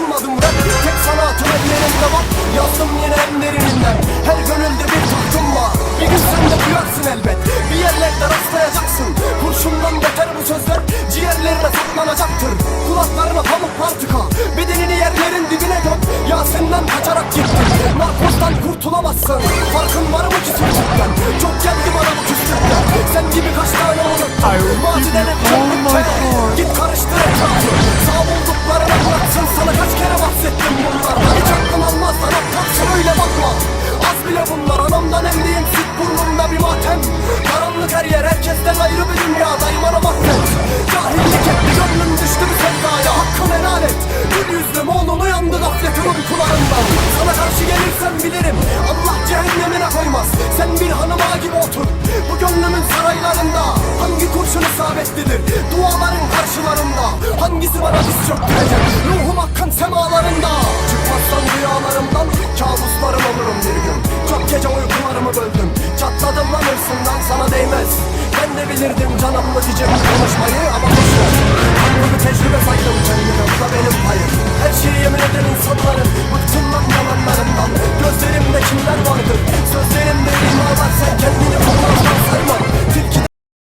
Yakınmadım rap Tek sanatım ellerimde bak Yazdım yine en derininden Her gönülde bir tahtım var. Bir gün sen de duyarsın elbet. Bir yerlerde rastlayacaksın. Kurşundan beter bu sözler Ciğerlerine saplanacaktır Kulaklarına pamuk partıka Bedenini yerlerin dibine göm Ya senden kaçarak gittim Narkozdan kurtulamazsın. Farkın var mı ki sürtükten Çok geldi bana bu küslükler Sen gibi kaç tane unuttun Maziden hep öyle bakma. Az bile bunlar. Anamdan emdiğim süt burnumda bir matem. Karanlık her yer herkesten ayrı bir dünya. Daymana mahvet Cahillik etti gönlüm düştü bir sevdaya. Hakkını helal et. Gül yüzlüm oğlun uyandı gafletin uykularından. Sana karşı gelirsem bilirim. Allah cehennemine koymaz. Sen bir hanıma gibi otur. Bu gönlümün saraylarında Hangi kurşun isabetlidir? Duaların karşılarında Hangisi bana diz çöktürecek? Ruhum hakkın semalarında diyeceğim konuşmayı